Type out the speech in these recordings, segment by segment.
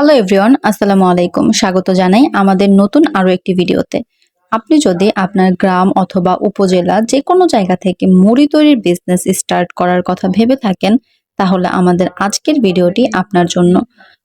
Hello everyone আসসালামু আলাইকুম। স্বাগত জানাই আমাদের নতুন আরও একটি ভিডিওতে। আপনি যদি আপনার গ্রাম অথবা উপজেলা যে কোনো জায়গা থেকে মুড়ি তৈরির বিজনেস স্টার্ট করার কথা ভেবে থাকেন, তাহলে আমাদের আজকের ভিডিওটি আপনার জন্য।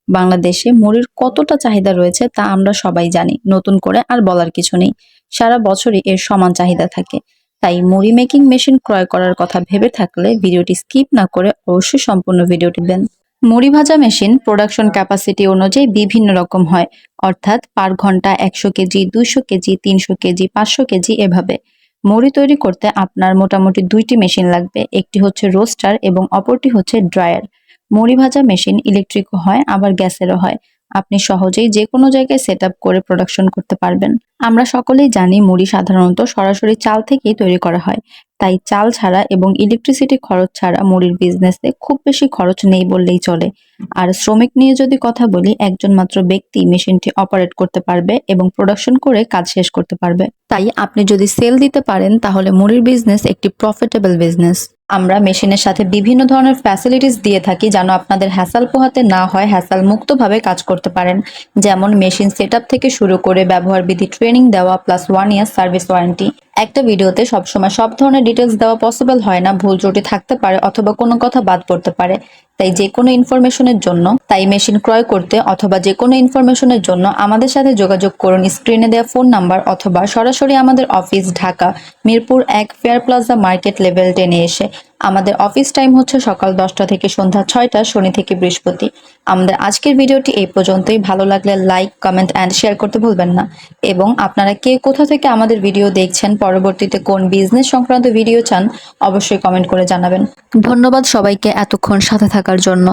বাংলাদেশে মুড়ির কতটা চাহিদা রয়েছে তা আমরা সবাই জানি, নতুন করে আর বলার কিছু নেই। সারা বছরই এর সমান চাহিদা থাকে। তাই মুড়ি মেকিং মেশিন ক্রয় করার কথা ভেবে থাকলে ভিডিওটি স্কিপ না করে অবশ্যই সম্পূর্ণ ভিডিওটি দেন। মুড়ি ভাজা মেশিন প্রোডাকশন ক্যাপাসিটি অনুযায়ী বিভিন্ন রকম হয়, অর্থাৎ পার ঘণ্টা একশো কেজি, দুইশো কেজি, তিনশো কেজি, পাঁচশো কেজি এভাবে। মুড়ি তৈরি করতে আপনার মোটামুটি দুইটি মেশিন লাগবে, একটি হচ্ছে রোস্টার এবং অপরটি হচ্ছে ড্রায়ার। মুড়ি ভাজা মেশিন ইলেকট্রিকও হয়, আবার গ্যাসেরও হয়। আপনি সহজেই যে কোনো জায়গায় সেট করে প্রোডাকশন করতে পারবেন। আমরা সকলেই জানি মুড়ি সাধারণত সরাসরি চাল থেকেই তৈরি করা হয়। তাই চাল ছাড়া এবং ইলেকট্রিসিটি খরচ ছাড়া মুড়ির বিজনেসে খুব বেশি খরচ নেই বললেই চলে। আর শ্রমিক নিয়ে যদি কথা বলি, একজন মাত্র ব্যক্তি মেশিনটি অপারেট করতে পারবে এবং প্রোডাকশন করে কাজ শেষ করতে পারবে। তাই আপনি যদি সেল দিতে পারেন, তাহলে মুড়ির বিজনেস একটি প্রফিটেবল বিজনেস আমরা মেশিনের সাথে বিভিন্ন ধরনের ফ্যাসিলিটিস দিয়ে থাকি যেন আপনাদের হ্যাসাল পোহাতে না হয় হ্যাসাল মুক্তভাবে কাজ করতে পারেন। যেমন মেশিন সেট থেকে শুরু করে ব্যবহার বিধি ট্রেনিং দেওয়া plus one year service warranty একটা ভিডিওতে সবসময় সব ধরনের ডিটেলস দেওয়া পসিবল হয় না, ভুল ত্রুটি থাকতে পারে অথবা কোনো কথা বাদ পড়তে পারে। তাই যে কোনো ইনফরমেশনের জন্য, তাই মেশিন ক্রয় করতে অথবা যে কোনো ইনফরমেশনের জন্য আমাদের সাথে যোগাযোগ করুন। স্ক্রিনে দেওয়া ফোন নাম্বার অথবা সরাসরি আমাদের অফিস ঢাকা, মিরপুর এক ফেয়ার প্লাজা মার্কেট লেভেল টেনে এসে। আমাদের অফিস টাইম হচ্ছে সকাল দশটা থেকে সন্ধ্যা ছয়টা, শনি থেকে বৃহস্পতি। আমাদের আজকের ভিডিওটি এই পর্যন্তই। ভালো লাগলে লাইক কমেন্ট অ্যান্ড শেয়ার করতে ভুলবেন না। এবং আপনারা কে কোথা থেকে আমাদের ভিডিও দেখছেন পরবর্তীতে কোন বিজনেস সংক্রান্ত ভিডিও চান, অবশ্যই কমেন্ট করে জানাবেন। ধন্যবাদ সবাইকে এতক্ষণ সাথে থাকার জন্য।